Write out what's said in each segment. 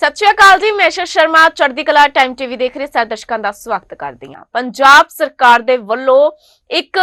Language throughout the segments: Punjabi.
ਸਤਿ ਸ਼੍ਰੀ ਅਕਾਲ ਜੀ, ਮੈਂ ਸ਼ਸ਼ ਸ਼ਰਮਾ, ਚੜ੍ਹਦੀ ਕਲਾ ਟਾਈਮ ਟੀਵੀ ਦੇਖ ਰਹੇ ਸਾਰੇ ਦਰਸ਼ਕਾਂ ਦਾ ਸਵਾਗਤ ਕਰਦੀ ਹਾਂ। ਪੰਜਾਬ ਸਰਕਾਰ ਦੇ ਵੱਲੋਂ ਇੱਕ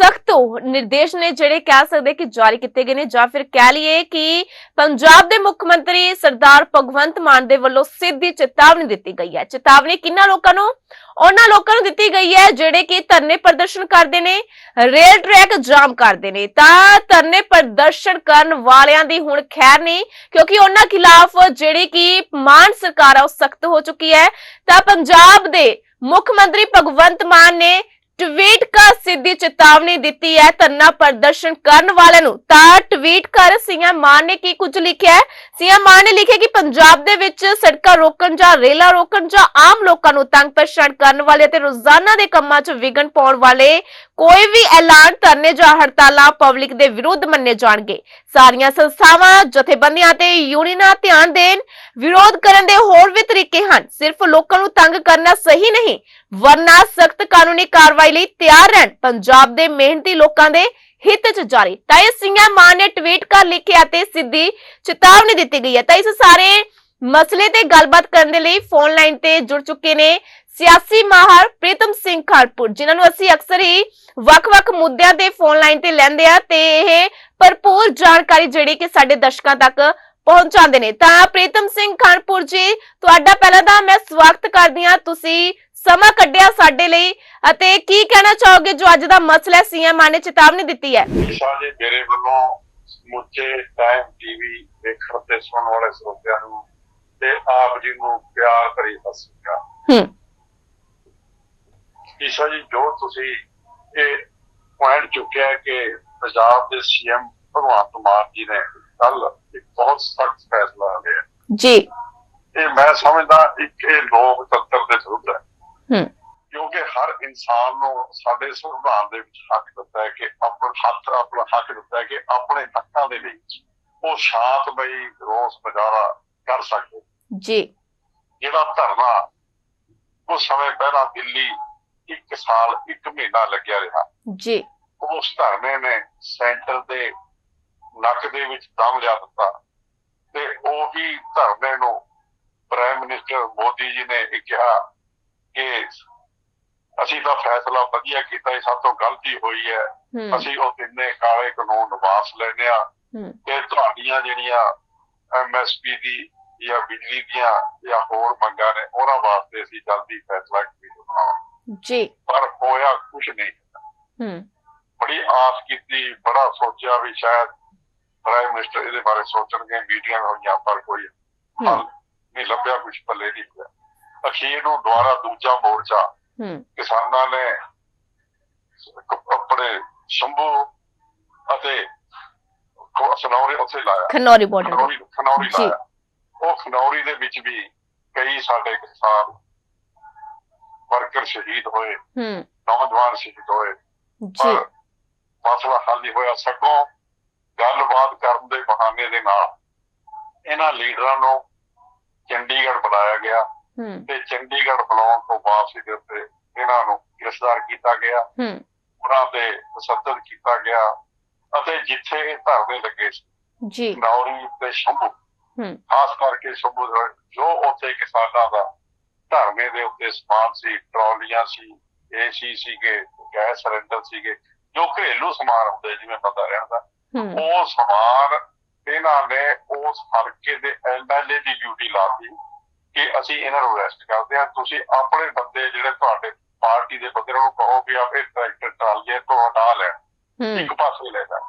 ਸਖਤ ਨਿਰਦੇਸ਼ ਨੇ ਜਿਹੜੇ ਕਹਿ ਸਕਦੇ ਕਿ ਜਾਰੀ ਕੀਤੇ ਗਏ ਨੇ ਜਾਂ ਫਿਰ ਕਹਿ ਲਈਏ ਕਿ ਪੰਜਾਬ ਦੇ ਮੁੱਖ ਮੰਤਰੀ ਸਰਦਾਰ ਭਗਵੰਤ ਮਾਨ ਦੇ ਵੱਲੋਂ ਸਿੱਧੀ ਚੇਤਾਵਨੀ ਦਿੱਤੀ ਗਈ ਹੈ। ਚੇਤਾਵਨੀ ਕਿੰਨਾ ਲੋਕਾਂ ਨੂੰ? ਉਹਨਾਂ ਲੋਕਾਂ ਨੂੰ ਦਿੱਤੀ ਗਈ ਹੈ ਜਿਹੜੇ ਕਿ ਧਰਨੇ ਪ੍ਰਦਰਸ਼ਨ ਕਰਦੇ ਨੇ, ਰੇਲ ਟਰੈਕ ਜਾਮ ਕਰਦੇ ਨੇ। ਤਾਂ ਧਰਨੇ ਪ੍ਰਦਰਸ਼ਨ ਕਰਨ ਵਾਲਿਆਂ ਦੀ ਹੁਣ ਖੈਰ ਨਹੀਂ, ਕਿਉਂਕਿ ਉਹਨਾਂ ਖਿਲਾਫ ਜਿਹੜੀ ਕਿ ਮਾਨ ਸਰਕਾਰ ਆ, ਉਹ ਸਖਤ ਹੋ ਚੁੱਕੀ ਹੈ। ਤਾਂ ਪੰਜਾਬ ਦੇ ਮੁੱਖ ਮੰਤਰੀ ਭਗਵੰਤ ਮਾਨ ਨੇ ਟਵੀਟ ਕਰ ਸਿੱਧੀ ਚੇਤਾਵਨੀ ਦਿੱਤੀ ਹੈ, ਧਰਨਾ ਪ੍ਰਦਰਸ਼ਨ ਕਰਨ ਵਾਲਿਆਂ ਨੂੰ। ਤਾਂ ਟਵੀਟ ਕਰ ਸੀਐਮ ਮਾਨ ਨੇ ਕੀ ਕੁਝ ਲਿਖਿਆ ਹੈ? ਸੀਐਮ ਮਾਨ ਨੇ ਲਿਖਿਆ ਕਿ ਪੰਜਾਬ ਦੇ ਵਿੱਚ ਸੜਕਾਂ ਰੋਕਣ ਜਾਂ ਰੇਲਾਂ ਰੋਕਣ ਜਾਂ ਆਮ ਲੋਕਾਂ ਨੂੰ ਤੰਗ ਪਰੇਸ਼ਾਨ ਕਰਨ ਵਾਲੇ ਅਤੇ ਰੋਜ਼ਾਨਾ ਦੇ ਕੰਮਾਂ 'ਚ ਵਿਘਨ ਪਾਉਣ ਵਾਲੇ ਕੋਈ ਵੀ ਐਲਾਨ ਧਰਨੇ ਜਾਂ ਹੜਤਾਲਾਂ ਪਬਲਿਕ ਦੇ ਵਿਰੁੱਧ ਮੰਨੇ ਜਾਣਗੇ। ਸਾਰੀਆਂ ਸੰਸਥਾਵਾਂ, ਜਥੇਬੰਦੀਆਂ ਤੇ ਯੂਨੀਅਨਾਂ ਧਿਆਨ ਦੇਣ, ਵਿਰੋਧ ਕਰਨ ਦੇ ਹੋਰ ਵੀ ਤਰੀਕੇ ਹਨ। ਸਿਰਫ ਲੋਕਾਂ ਨੂੰ ਤੰਗ ਕਰਨਾ ਸਹੀ ਨਹੀਂ, ਵਰਨਾ ਸਖਤ ਕਾਨੂੰਨੀ ਕਾਰਵਾਈ ਲਈ ਤਿਆਰ ਰਹਿਣ। ਪੰਜਾਬ ਦੇ ਮਿਹਨਤੀ ਲੋਕਾਂ ਦੇ ਹਿੱਤ 'ਚ ਜਾਰੀ। ਤਾਂ ਇਹ ਸਿੰਘਾਂ ਮਾਨ ਨੇ ਟਵੀਟ ਕਰ ਲਿਖਿਆ ਤੇ ਸਿੱਧੀ ਚੇਤਾਵਨੀ ਦਿੱਤੀ ਗਈ ਹੈ। ਤਾਂ ਇਸ ਸਾਰੇ ਮਸਲੇ ਤੇ ਗੱਲਬਾਤ ਕਰਨ ਦੇ ਲਈ ਫੋਨ ਲਾਈਨ ਤੇ ਜੁੜ ਚੁੱਕੇ ਨੇ ਸਿਆਸੀ ਮਾਹਰ ਪ੍ਰੀਤਮ ਸਿੰਘ ਖਾੜਪੁਰ ਜਿਨ੍ਹਾਂ ਨੂੰ ਅਸੀਂ ਅਕਸਰ ਹੀ ਵੱਖ-ਵੱਖ ਮੁੱਦਿਆਂ ਤੇ ਫੋਨ ਲਾਈਨ ਤੇ ਲੈਂਦੇ ਆ ਤੇ ਇਹ ਭਰਪੂਰ ਜਾਣਕਾਰੀ ਜਿਹੜੀ ਕਿ ਸਾਡੇ ਦਰਸ਼ਕਾਂ ਤੱਕ ਪਹੁੰਚਾਉਂਦੇ ਨੇ। ਤਾਂ ਪ੍ਰੀਤਮ ਸਿੰਘ ਖਾਨਪੁਰ ਜੀ ਤੁਹਾਡਾ ਪਹਿਲਾਂ ਤਾਂ ਮੈਂ ਸਵਾਗਤ ਕਰਦੀ ਹਾਂ। ਤੁਸੀਂ ਸਮਾਂ ਕੱਢਿਆ ਸਾਡੇ ਲਈ ਅਤੇ ਕੀ ਕਹਿਣਾ ਚਾਹੋਗੇ ਜੋ ਅੱਜ ਦਾ ਮਸਲਾ ਸੀਐਮ ਨੇ ਚੇਤਾਵਨੀ ਦਿੱਤੀ ਹੈ। ਸਾਡੇ ਮੇਰੇ ਵੱਲੋਂ ਸਮੁੱਚੇ ਟਾਈਮ ਟੀਵੀ ਵੇਖਣ ਤੇ ਸੁਣਨ ਵਾਲੇ ਸਰੋਤਿਆਂ ਨੂੰ ਤੇ ਆਪ ਜੀ ਨੂੰ ਪਿਆਰ ਭਰੀ ਸਤਿ ਸ੍ਰੀ ਅਕਾਲ। ਹੂੰ। ਈਸ਼ਾ ਜੀ ਜੋ ਤੁਸੀਂ ਇਹ ਪੁਆਇੰਟ ਚੁੱਕਿਆ ਕਿ ਪੰਜਾਬ ਦੇ ਸੀਐਮ ਭਗਵੰਤ ਮਾਨ ਜੀ ਨੇ ਕੱਲ ਇੱਕ ਬਹੁਤ ਸਖਤ ਫੈਸਲਾ ਲਿਆ। ਜੀ। ਇਹ ਮੈਂ ਸਮਝਦਾ ਇੱਕ ਇਹ ਲੋਕਤੰਤਰ ਦੇ ਵਿਰੁੱਧ ਹੈ। ਹੂੰ। ਕਿਉਂਕਿ ਹਰ ਇਨਸਾਨ ਨੂੰ ਸਾਡੇ ਸੰਵਿਧਾਨ ਦੇ ਵਿੱਚ ਹੱਕ ਦਿੱਤਾ ਹੈ ਕਿ ਆਪਣਾ ਹੱਥ ਆਪਣਾ ਹੱਕ ਦਿੱਤਾ ਹੈ ਕਿ ਆਪਣੇ ਹੱਕਾਂ ਦੇ ਲਈ ਉਹ ਸ਼ਾਂਤਮਈ ਰੋਸ ਮੁਜ਼ਾਹਰਾ ਕਰ ਸਕਦੇ। ਜੀ। ਜਿਹੜਾ ਧਰਨਾ ਉਸ ਸਮੇਂ ਪਹਿਲਾਂ ਦਿੱਲੀ ਇੱਕ ਸਾਲ ਇੱਕ ਮਹੀਨਾ ਲੱਗਿਆ ਰਿਹਾ। ਜੀ। ਉਸ ਧਰਨੇ ਨੇ ਸੈਂਟਰ ਦੇ ਨੱਕ ਦੇ ਵਿੱਚ ਦਮ ਲਿਆ ਦਿੱਤਾ ਤੇ ਉਹੀ ਧਰਨੇ ਨੂੰ ਪ੍ਰਾਈਮ ਮਿਨਿਸਟਰ ਮੋਦੀ ਜੀ ਨੇ ਇਹ ਕਿਹਾ ਕਿ ਅਸੀਂ ਤਾਂ ਫੈਸਲਾ ਵਧੀਆ ਕੀਤਾ ਇਹ ਸਭ ਤੋਂ ਗਲਤੀ ਹੋਈ ਹੈ। ਅਸੀਂ ਉਹ ਤਿੰਨੇ ਕਾਲੇ ਕਾਨੂੰਨ ਵਾਪਸ ਲੈਣੇ ਆ ਤੇ ਤੁਹਾਡੀਆਂ ਜਿਹੜੀਆਂ ਐਮਐਸਪੀ ਦੀ ਜਾਂ ਬਿਜਲੀ ਦੀਆਂ ਜਾਂ ਹੋਰ ਮੰਗਾਂ ਨੇ ਉਹਨਾਂ ਵਾਸਤੇ ਅਸੀਂ ਜਲਦੀ ਫੈਸਲਾ ਕੀਤਾ ਜੀ। ਪਰ ਹੋਇਆ ਕੁਝ ਨਹੀਂ। ਹੂੰ। ਬੜੀ ਆਸ ਕੀਤੀ ਬੜਾ ਸੋਚਿਆ ਵੀ ਸ਼ਾਇਦ ਪ੍ਰਾਈਮ ਮਿਨਿਸਟਰ ਇਹਦੇ ਬਾਰੇ ਸੋਚਣਗੇ ਮੀਟਿੰਗਾਂ ਹੋਈਆਂ ਪਰ ਕੋਈ ਨਹੀਂ ਲੱਭਿਆ ਕੁਝ ਪੱਲੇ ਨਹੀਂ ਪਿਆ। ਅਖੀਰ ਨੂੰ ਦੁਬਾਰਾ ਦੂਜਾ ਮੋਰਚਾ ਹੂੰ। ਕਿਸਾਨਾਂ ਨੇ ਕ- ਆਪਣੇ ਸ਼ੰਭੂ ਅਤੇ ਸਨੌਰੀ ਉੱਥੇ ਲਾਇਆ। ਖਨੌਰੀ ਬਾਰਡਰ ਖਨੌਰੀ ਖਨੌਰੀ। ਲਾਇਆ। ਉਹ ਖਨੌਰੀ ਦੇ ਵਿੱਚ ਵੀ ਕਈ ਸਾਡੇ ਕਿਸਾਨ ਵਰਕਰ ਸ਼ਹੀਦ ਹੋਏ ਹੂੰ। ਨੌਜਵਾਨ ਸ਼ਹੀਦ ਹੋਏ। ਜੀ। ਮਸਲਾ ਹੱਲ ਨਹੀਂ ਹੋਇਆ। ਸਗੋਂ ਗੱਲਬਾਤ ਕਰਨ ਦੇ ਬਹਾਨੇ ਦੇ ਨਾਲ ਇਹਨਾਂ ਲੀਡਰਾਂ ਨੂੰ ਚੰਡੀਗੜ੍ਹ ਬੁਲਾਇਆ ਗਿਆ ਹੂੰ। ਤੇ ਚੰਡੀਗੜ੍ਹ ਬੁਲਾਉਣ ਤੋਂ ਵਾਪਸੀ ਦੇ ਉੱਤੇ ਇਹਨਾਂ ਨੂੰ ਗ੍ਰਿਫਤਾਰ ਕੀਤਾ ਗਿਆ। ਹੂੰ। ਉਹਨਾਂ ਤੇ ਤਸੱਦਦ ਕੀਤਾ ਗਿਆ ਅਤੇ ਜਿੱਥੇ ਇਹ ਧਰਨੇ ਲੱਗੇ ਸੀ ਜੀ। ਨੌਰੀ ਤੇ ਸ਼ੰਭੂ। ਹੂੰ। ਖਾਸ ਕਰਕੇ ਸ਼ੰਭੂ ਦੇ ਜੋ ਉੱਥੇ ਕਿਸਾਨਾਂ ਦਾ ਉੱਤੇ ਸਮਾਨ ਸੀ ਟਰਾਲੀਆਂ ਸੀ ਏਸੀ ਸੀਗੇ ਗੈਸ ਸਿਲੰਡਰ ਸੀਗੇ ਜੋ ਘਰੇਲੂ ਸਮਾਨ ਹੁੰਦੇ ਜਿਵੇਂ ਬੰਦਾ ਰਹਿੰਦਾ ਉਹ ਸਮਾਨ ਇਹਨਾਂ ਨੇ ਉਸ ਹਲਕੇ ਦੇ ਐਮਐਲਏ ਦੀ ਡਿਊਟੀ ਲਾਤੀ ਕਿ ਅਸੀਂ ਇਹਨਾਂ ਨੂੰ ਅਰੈਸਟ ਕਰਦੇ ਹਾਂ। ਤੁਸੀਂ ਆਪਣੇ ਬੰਦੇ ਜਿਹੜੇ ਤੁਹਾਡੇ ਪਾਰਟੀ ਦੇ ਬੰਦੇ ਨੂੰ ਕਹੋ ਕਿ ਆਪ ਟਰੈਕਟਰ ਟਰਾਲੀਆਂ ਤੋਂ ਹਟਾ ਲੈਣ। ਇੱਕ ਪਾਸੇ ਲੈ ਜਾਣ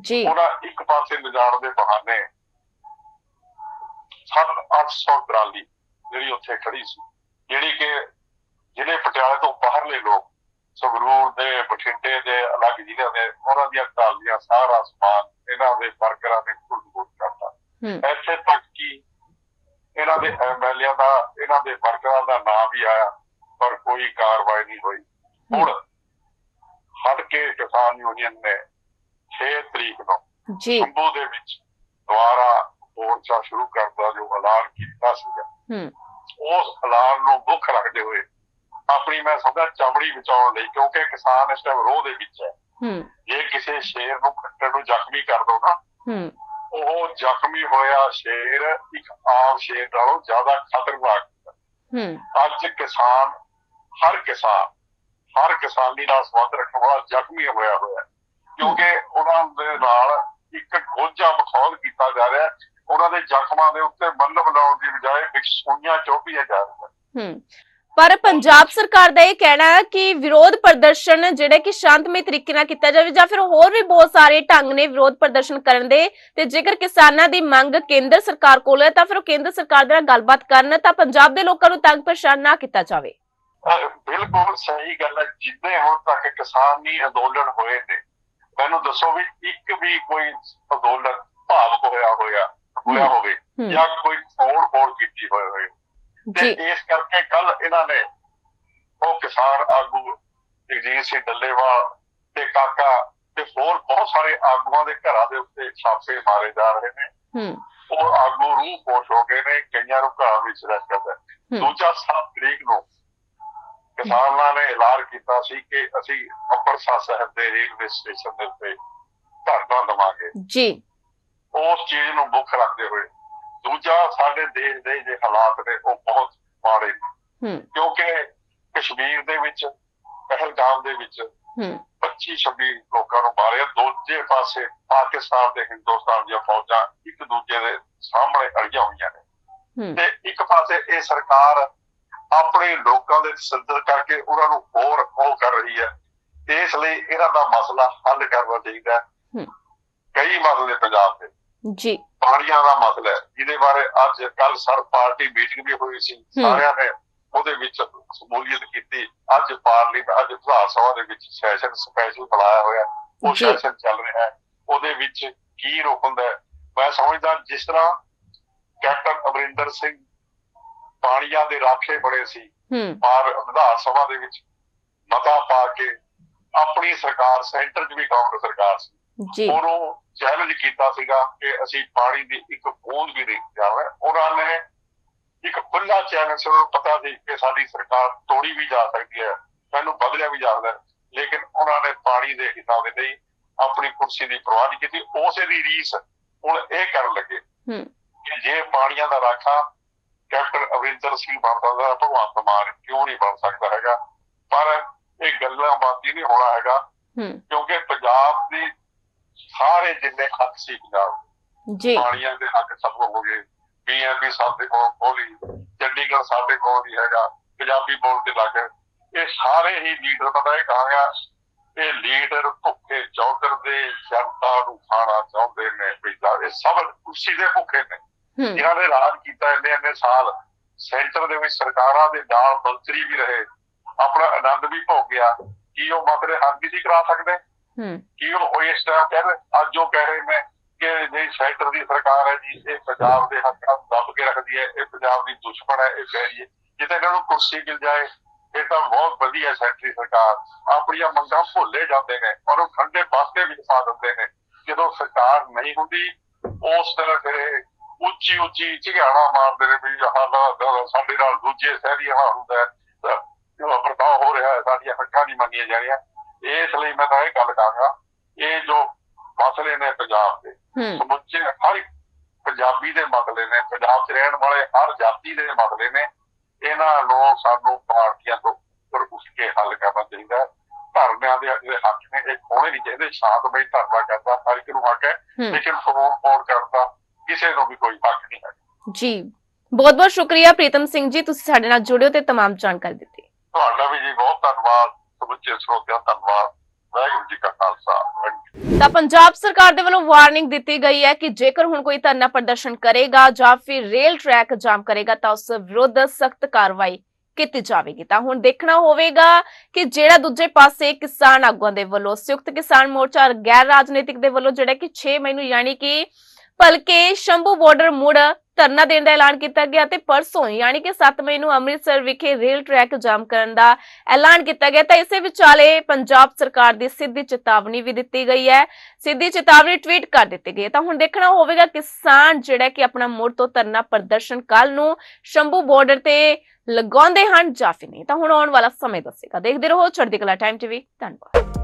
ਜੀ। ਉਹਨਾਂ ਇੱਕ ਪਾਸੇ ਲਿਜਾਣ ਦੇ ਬਹਾਨੇ 7-800 ਟਰਾਲੀ ਜਿਹੜੀ ਉੱਥੇ ਖੜੀ ਸੀ। ਜਿਹੜੀ ਕਿ ਜਿਹੜੇ ਪਟਿਆਲੇ ਤੋਂ ਬਾਹਰਲੇ ਲੋਕ ਸੰਗਰੂਰ ਦੇ ਬਠਿੰਡੇ ਦੇ ਅਲੱਗ ਜ਼ਿਲ੍ਹਿਆਂ ਦੇ ਉਹਨਾਂ ਦੀਆਂ ਟਰਾਲੀਆਂ ਸਾਰਾ ਸਮਾਨ ਇਹਨਾਂ ਦੇ ਵਰਕਰਾਂ ਨੇ ਕੁੱਟ ਕਰਤਾ। ਇੱਥੇ ਤੱਕ ਕਿ ਇਹਨਾਂ ਦੇ ਐਮਐਲਏ ਦਾ ਇਹਨਾਂ ਦੇ ਵਰਕਰਾਂ ਦਾ ਨਾਮ ਵੀ ਆਇਆ ਪਰ ਕੋਈ ਕਾਰਵਾਈ ਨਹੀਂ ਹੋਈ। ਹੁਣ ਹਟ ਕੇ ਕਿਸਾਨ ਯੂਨੀਅਨ ਨੇ 6 ਤਰੀਕ ਨੂੰ ਜੀ। ਸ਼ੰਭੂ ਦੇ ਵਿੱਚ ਦੁਬਾਰਾ ਮੋਰਚਾ ਸ਼ੁਰੂ ਕਰਨ ਦਾ ਜੋ ਐਲਾਨ ਕੀਤਾ ਸੀਗਾ ਹੂੰ। ਉਸ ਐਲਾਨ ਨੂੰ ਮੁੱਖ ਰੱਖਦੇ ਹੋਏ ਆਪਣੀ ਮੈਂ ਸਮਝਦਾ ਚਮੜੀ ਬਚਾਉਣ ਲਈ ਕਿਉਂਕਿ ਕਿਸਾਨ ਇਸ ਟਾਈਮ ਰੋਹ ਦੇ ਵਿੱਚ ਹੈ ਹੂੰ ਜੇ ਕਿਸੇ ਸ਼ੇਰ ਨੂੰ ਕੱਟਣ ਨੂੰ ਜ਼ਖਮੀ ਕਰ ਦੋ ਨਾ ਹੂੰ ਉਹ ਜ਼ਖਮੀ ਹੋਇਆ ਸ਼ੇਰ ਇੱਕ ਆਮ ਸ਼ੇਰ ਨਾਲੋਂ ਜ਼ਿਆਦਾ ਖਤਰਨਾਕ ਹੂੰ ਅੱਜ ਕਿਸਾਨ ਹਰ ਕਿਸਾਨ ਹਰ ਕਿਸਾਨੀ ਨਾਲ ਸੰਬੰਧ ਰੱਖਣ ਵਾਲਾ ਜ਼ਖਮੀ ਹੋਇਆ ਹੋਇਆ। ਕਿਉਂਕਿ ਉਹਨਾਂ ਦੇ ਨਾਲ ਇੱਕ ਗੋਝਾ ਮਖੌਲ ਕੀਤਾ ਜਾ ਰਿਹਾ ਹੈ। ਉਹਨਾਂ ਦੇ ਜ਼ਖਮਾਂ ਦੇ ਉੱਤੇ ਬੰਨ ਬਣਾਉਣ ਦੀ ਬਜਾਏ ਵਿੱਚ ਸੂਈਆਂ ਚੋਪੀਆਂ ਜਾ ਰਹੀਆਂ ਹੂੰ। ਪਰ ਪੰਜਾਬ ਸਰਕਾਰ ਦਾ ਇਹ ਕਹਿਣਾ ਹੈ ਕਿ ਵਿਰੋਧ ਪ੍ਰਦਰਸ਼ਨ ਜਿਹੜੇ ਕਿ ਸ਼ਾਂਤਮਈ ਤਰੀਕੇ ਨਾਲ ਕੀਤਾ ਜਾਵੇ ਜਾਂ ਫਿਰ ਹੋਰ ਵੀ ਬਹੁਤ ਸਾਰੇ ਢੰਗ ਨੇ ਵਿਰੋਧ ਪ੍ਰਦਰਸ਼ਨ ਕਰਨ ਦੇ ਤੇ ਜੇਕਰ ਕਿਸਾਨਾਂ ਦੀ ਮੰਗ ਕੇਂਦਰ ਸਰਕਾਰ ਕੋਲ ਹੈ ਤਾਂ ਫਿਰ ਉਹ ਕੇਂਦਰ ਸਰਕਾਰ ਦੇ ਨਾਲ ਗੱਲਬਾਤ ਕਰਨ ਤਾਂ ਪੰਜਾਬ ਦੇ ਲੋਕਾਂ ਨੂੰ ਤੰਗ ਪਰੇਸ਼ਾਨ ਨਾ ਕੀਤਾ ਜਾਵੇ। ਬਿਲਕੁਲ ਸਹੀ ਗੱਲ ਹੈ ਜਿੰਨੇ ਹੁਣ ਤੱਕ ਕਿਸਾਨੀ ਅੰਦੋਲਨ ਹੋਏ ਨੇ ਮੈਨੂੰ ਦੱਸੋ ਵੀ ਇੱਕ ਵੀ ਕੋਈ ਅੰਦੋਲਨ ਭਾਵਕ ਹੋਇਆ ਹੋਇਆ ਹੋਇਆ ਹੋਵੇ ਜਾਂ ਕੋਈ ਫੋੜ ਫੋੜ ਕੀਤੀ ਹੋਏ ਹੋਏ। ਤੇ ਇਸ ਕਰਕੇ ਕੱਲ ਇਹਨਾਂ ਨੇ ਉਹ ਕਿਸਾਨ ਆਗੂ ਜਗਜੀਤ ਸਿੰਘ ਡੱਲੇਵਾਲ ਤੇ ਕਾਕਾ ਤੇ ਹੋਰ ਬਹੁਤ ਸਾਰੇ ਆਗੂਆਂ ਦੇ ਘਰਾਂ ਦੇ ਉੱਤੇ ਛਾਪੇ ਮਾਰੇ ਜਾ ਰਹੇ ਨੇ। ਹੂੰ। ਉਹ ਆਗੂ ਰੂਹ ਪੋਸ਼ ਹੋ ਗਏ ਨੇ ਕਈਆਂ ਨੂੰ ਘਰਾਂ ਵਿੱਚ ਰਹਿ ਕਰਦਾ ਦੂਜਾ 7 ਤਰੀਕ ਨੂੰ ਕਿਸਾਨਾਂ ਨੇ ਐਲਾਨ ਕੀਤਾ ਸੀ ਕਿ ਅਸੀਂ ਅੰਮ੍ਰਿਤਸਰ ਸਾਹਿਬ ਦੇ ਰੇਲਵੇ ਸਟੇਸ਼ਨ ਦੇ ਉੱਤੇ ਧਰਨਾ ਦੇਵਾਂਗੇ। ਜੀ। ਉਸ ਚੀਜ਼ ਨੂੰ ਮੁੱਖ ਰੱਖਦੇ ਹੋਏ। ਦੂਜਾ ਸਾਡੇ ਦੇਸ਼ ਦੇ ਜੇ ਹਾਲਾਤ ਨੇ ਉਹ ਬਹੁਤ ਮਾੜੇ ਨੇ। ਹੂੰ। ਕਿਉਂਕਿ ਕਸ਼ਮੀਰ ਦੇ ਵਿੱਚ ਪਹਿਲਗਾਮ ਦੇ ਵਿੱਚ ਹੂੰ। 25 26 ਲੋਕਾਂ ਨੂੰ ਮਾਰਿਆ। ਦੂਜੇ ਪਾਸੇ ਪਾਕਿਸਤਾਨ ਤੇ ਹਿੰਦੁਸਤਾਨ ਦੀਆਂ ਫੌਜਾਂ ਇੱਕ ਦੂਜੇ ਦੇ ਸਾਹਮਣੇ ਅੜੀਆਂ ਹੋਈਆਂ ਨੇ। ਹੂੰ। ਤੇ ਇੱਕ ਪਾਸੇ ਇਹ ਸਰਕਾਰ ਆਪਣੇ ਲੋਕਾਂ ਦੇ ਸਿੱਧਰ ਕਰਕੇ ਉਹਨਾਂ ਨੂੰ ਹੋਰ ਉਹ ਕਰ ਰਹੀ ਹੈ। ਇਸ ਲਈ ਇਹਨਾਂ ਦਾ ਮਸਲਾ ਹੱਲ ਕਰਨਾ ਚਾਹੀਦਾ। ਕਈ ਮਸਲੇ ਪੰਜਾਬ ਦੇ ਜੀ। ਪਾਣੀਆਂ ਦਾ ਮਸਲਾ ਹੈ। ਜਿਹਦੇ ਬਾਰੇ ਅੱਜ ਕੱਲ ਸਰ ਪਾਰਟੀ ਮੀਟਿੰਗ ਵੀ ਹੋਈ ਸੀ। ਸਾਰਿਆਂ ਨੇ ਉਹਦੇ ਵਿੱਚ ਸ਼ਮੂਲੀਅਤ ਕੀਤੀ। ਅੱਜ ਪਾਰਲੀਮੈਂਟ ਅੱਜ ਵਿਧਾਨ ਸਭਾ ਦੇ ਵਿੱਚ ਸੈਸ਼ਨ ਸਪੈਸ਼ਲ ਬੁਲਾਇਆ ਹੋਇਆ ਉਹ। ਸੈਸ਼ਨ ਚੱਲ ਰਿਹਾ ਹੈ। ਉਹਦੇ ਵਿੱਚ ਕੀ ਰੁਕ ਹੁੰਦਾ ਹੈ? ਮੈਂ ਸਮਝਦਾ ਜਿਸ ਤਰ੍ਹਾਂ ਕੈਪਟਨ ਅਮਰਿੰਦਰ ਸਿੰਘ ਪਾਣੀਆਂ ਦੇ ਰਾਖੇ ਬੜੇ ਸੀ। ਪਰ ਵਿਧਾਨ ਸਭਾ ਦੇ ਵਿੱਚ ਮਤਾ ਪਾ ਕੇ ਆਪਣੀ ਸਰਕਾਰ ਸੈਂਟਰ 'ਚ ਵੀ ਕਾਂਗਰਸ ਸਰਕਾਰ ਸੀ। ਜੀ। ਉਹਨੂੰ ਚੈਲੰਜ ਕੀਤਾ ਸੀਗਾ ਕਿ ਅਸੀਂ ਪਾਣੀ ਦੀ ਇੱਕ ਬੂੰਦ ਵੀ ਨਹੀਂ ਜਾਵੇ ਉਹਨਾਂ ਨੇ ਇੱਕ ਖੁੱਲਾ ਚੈਲੰਜ ਸੀ ਉਹਨੂੰ ਪਤਾ ਸੀ ਕਿ ਸਾਡੀ ਸਰਕਾਰ ਤੋੜੀ ਵੀ ਜਾ ਸਕਦੀ ਹੈ ਮੈਨੂੰ ਬਦਲਿਆ ਵੀ ਜਾ ਸਕਦਾ। ਲੇਕਿਨ ਉਹਨਾਂ ਨੇ ਪਾਣੀ ਦੇ ਹਿਸਾਬ ਦੇ ਲਈ ਆਪਣੀ ਕੁਰਸੀ ਦੀ ਪਰਵਾਹ ਨਹੀਂ ਕੀਤੀ। ਉਸੇ ਦੀ ਰੀਸ ਹੁਣ ਇਹ ਕਰਨ ਲੱਗੇ ਹੂੰ। ਕਿ ਜੇ ਪਾਣੀਆਂ ਦਾ ਰਾਖਾ ਕੈਪਟਨ ਅਮਰਿੰਦਰ ਸਿੰਘ ਬਣਦਾ ਦਾ ਭਗਵੰਤ ਮਾਨ ਕਿਉਂ ਨਹੀਂ ਬਣ ਸਕਦਾ ਹੈਗਾ? ਪਰ ਇਹ ਗੱਲਾਂ ਬਾਤੀ ਨਹੀਂ ਹੋਣਾ ਹੈਗਾ। ਕਿਉਂਕਿ ਪੰਜਾਬ ਦੀ ਜਿੰਨੇ ਹੱਕ ਸੀ ਪੰਜਾਬ ਜੀ। ਪਾਣੀਆਂ ਦੇ ਹੱਕ ਸਭ ਹੋ ਗਏ। ਬੀਐਮਪੀ ਸਾਡੇ ਕੋਲ ਖੋਲੀ ਚੰਡੀਗੜ੍ਹ ਸਾਡੇ ਕੋਲ ਵੀ ਹੈਗਾ। ਪੰਜਾਬੀ ਬੋਲ ਕੇ ਲੱਗ ਇਹ ਸਾਰੇ ਹੀ ਲੀਡਰ ਪਤਾ ਇਹ ਕਹਾਂਗਾ ਇਹ ਲੀਡਰ ਭੁੱਖੇ ਚੌਧਰ ਦੇ ਜਨਤਾ ਨੂੰ ਖਾਣਾ ਚਾਹੁੰਦੇ ਨੇ ਪਿੱਛਾ ਇਹ ਸਭ ਕੁਰਸੀ ਦੇ ਭੁੱਖੇ ਨੇ। ਹੂੰ। ਜਿਨ੍ਹਾਂ ਨੇ ਰਾਜ ਕੀਤਾ ਇੰਨੇ ਇੰਨੇ ਸਾਲ ਸੈਂਟਰ ਦੇ ਵਿੱਚ ਸਰਕਾਰਾਂ ਦੇ ਨਾਲ ਮੰਤਰੀ ਵੀ ਰਹੇ। ਆਪਣਾ ਆਨੰਦ ਵੀ ਭੋਗ ਗਿਆ। ਕੀ ਉਹ ਮਸਲੇ ਹੱਲ ਵੀ ਨਹੀਂ ਕਰਾ ਸਕਦੇ? ਹੂੰ। ਕੀ ਉਹ ਇਸ ਟਾਈਮ ਕਹਿ ਰਹੇ, ਅੱਜ ਉਹ ਕਹਿ ਰਹੇ ਨੇ ਕਿ ਜੇ ਸੈਂਟਰ ਦੀ ਸਰਕਾਰ ਹੈ ਜੀ, ਇਹ ਪੰਜਾਬ ਦੇ ਹੱਕਾਂ ਨੂੰ ਦੱਬ ਕੇ ਰੱਖਦੀ ਹੈ, ਇਹ ਪੰਜਾਬ ਦੀ ਦੁਸ਼ਮਣ ਹੈ, ਇਹ ਕਹਿ ਰਹੀ ਹੈ ਜਿੱਥੇ ਇਹਨਾਂ ਨੂੰ ਕੁਰਸੀ ਮਿਲ ਜਾਏ, ਇਹ ਤਾਂ ਬਹੁਤ ਵਧੀਆ ਸੈਂਟਰੀ ਸਰਕਾਰ। ਆਪਣੀਆਂ ਮੰਗਾਂ ਭੁੱਲੇ ਜਾਂਦੇ ਨੇ ਔਰ ਉਹ ਠੰਡੇ ਪਾਸੇ ਵੀ ਫਸਾ ਦਿੰਦੇ ਨੇ। ਜਦੋਂ ਸਰਕਾਰ ਨਹੀਂ ਹੁੰਦੀ, ਉਸ ਤਰ੍ਹਾਂ ਫਿਰ ਉੱਚੀ ਉੱਚੀ ਝਿਆੜਾ ਮਾਰਦੇ ਨੇ ਵੀ ਹਾਲ ਸਾਡੇ ਨਾਲ ਦੂਜੇ ਸ਼ਹਿਰੀ ਹਾਲ ਹੁੰਦਾ ਹੈ। ਜੋ ਵਰਤਾਓ ਹੋ ਰਿਹਾ ਹੈ, ਸਾਡੀਆਂ ਹੱਕਾਂ ਨਹੀਂ ਮੰਨੀਆਂ ਜਾ ਰਹੀਆਂ ਇਸ ਲਈ ਮੈਂ ਤਾਂ ਇਹ ਗੱਲ ਕਹਾਂਗਾ ਇਹ ਜੋ ਮਸਲੇ ਨੇ ਪੰਜਾਬ ਦੇ ਹੂੰ ਸਮੁੱਚੇ ਹਰ ਇੱਕ ਪੰਜਾਬੀ ਦੇ ਮਸਲੇ ਨੇ ਪੰਜਾਬ 'ਚ ਰਹਿਣ ਵਾਲੇ ਹਰ ਜਾਤੀ ਦੇ ਮਸਲੇ ਨੇ ਇਹਨਾਂ ਨੂੰ ਸਾਨੂੰ ਪਾਰਟੀਆਂ ਤੋਂ ਉੱਪਰ ਉੱਠ ਕੇ ਹੱਲ ਕਰਨਾ ਚਾਹੀਦਾ ਹੈ ਧਰਨਿਆਂ ਦੇ ਜਿਹੜੇ ਹੱਕ ਨੇ ਇਹ ਹੋਣੇ ਨਹੀਂ ਚਾਹੀਦੇ ਸ਼ਾਂਤਮਈ ਧਰਨਾ ਕਰਦਾ ਹਰ ਇੱਕ ਨੂੰ ਹੱਕ ਹੈ ਹੂੰ ਲੇਕਿਨ ਫੋਨ ਫੋਨ ਕਰਦਾ ਕਿਸੇ ਨੂੰ ਵੀ ਕੋਈ ਹੱਕ ਨਹੀਂ ਹੈ ਜੀ ਬਹੁਤ ਬਹੁਤ ਸ਼ੁਕਰੀਆ ਪ੍ਰੀਤਮ ਸਿੰਘ ਜੀ ਤੁਸੀਂ ਸਾਡੇ ਨਾਲ ਜੁੜਿਓ ਤੇ तमाम ਜਾਣਕਾਰੀ ਦਿੱਤੀ ਤੁਹਾਡਾ ਵੀ ਜੀ ਬਹੁਤ ਧੰਨਵਾਦ ਸਮੁੱਚੇ ਸਰੋਤਿਆਂ ਧੰਨਵਾਦ ਵਾਹਿਗੁਰੂ ਜੀ ਕਾ ਖਾਲਸਾ ਤਾਂ ਪੰਜਾਬ ਸਰਕਾਰ ਦੇ ਵੱਲੋਂ ਵਾਰਨਿੰਗ ਦਿੱਤੀ ਗਈ ਹੈ ਕਿ ਜੇਕਰ ਹੁਣ ਕੋਈ ਧਰਨਾ ਪ੍ਰਦਰਸ਼ਨ ਕਰੇਗਾ ਜਾਂ ਫਿਰ ਰੇਲ ਟਰੈਕ ਜਾਮ ਕਰੇਗਾ ਤਾਂ ਉਸ ਵਿਰੁੱਧ ਸਖਤ ਕਾਰਵਾਈ ਕੀਤੀ ਜਾਵੇਗੀ। ਤਾਂ ਹੁਣ ਦੇਖਣਾ ਹੋਵੇਗਾ ਕਿ ਜਿਹੜਾ ਦੂਜੇ ਪਾਸੇ ਕਿਸਾਨ ਆਗੂਆਂ ਦੇ ਵੱਲੋਂ ਸੰਯੁਕਤ ਕਿਸਾਨ ਮੋਰਚਾ ਗੈਰ ਰਾਜਨੀਤਿਕ ਦੇ ਵੱਲੋਂ ਜਿਹੜਾ ਕਿ 6 ਮਈ ਨੂੰ ਯਾਨੀ ਕਿ ਭਲਕੇ ਸ਼ੰਭੂ ਬਾਰਡਰ ਮੁੜ ਧਰਨਾ ਦੇਣ ਦਾ ਐਲਾਨ ਕੀਤਾ ਗਿਆ ਤੇ ਪਰਸੋਂ ਯਾਨੀ ਕਿ 7 ਮਈ ਨੂੰ ਅੰਮ੍ਰਿਤਸਰ ਵਿਖੇ ਰੇਲ ਟਰੈਕ ਜਾਮ ਕਰਨ ਦਾ ਐਲਾਨ ਕੀਤਾ ਗਿਆ। ਤਾਂ ਇਸੇ ਵਿਚਾਲੇ ਪੰਜਾਬ ਸਰਕਾਰ ਦੀ ਸਿੱਧੀ ਚੇਤਾਵਨੀ ਵੀ ਦਿੱਤੀ ਗਈ ਹੈ। ਸਿੱਧੀ ਚੇਤਾਵਨੀ ਟਵੀਟ ਕਰ ਦਿੱਤੀ ਗਈ ਹੈ। ਤਾਂ ਹੁਣ ਦੇਖਣਾ ਹੋਵੇਗਾ ਕਿਸਾਨ ਜਿਹੜਾ ਕਿ ਆਪਣਾ ਮੁੜ ਤੋਂ ਧਰਨਾ ਪ੍ਰਦਰਸ਼ਨ ਕੱਲ ਨੂੰ ਸ਼ੰਭੂ ਬਾਰਡਰ ਤੇ ਲਗਾਉਂਦੇ ਹਨ ਜਾਂ ਫਿਰ ਨਹੀਂ। ਤਾਂ ਹੁਣ ਆਉਣ ਵਾਲਾ ਸਮੇਂ ਦੱਸੇਗਾ। ਦੇਖਦੇ ਰਹੋ ਚੜ੍ਹਦੀ ਕਲਾ ਟਾਈਮ ਟੀਵੀ। ਧੰਨਵਾਦ।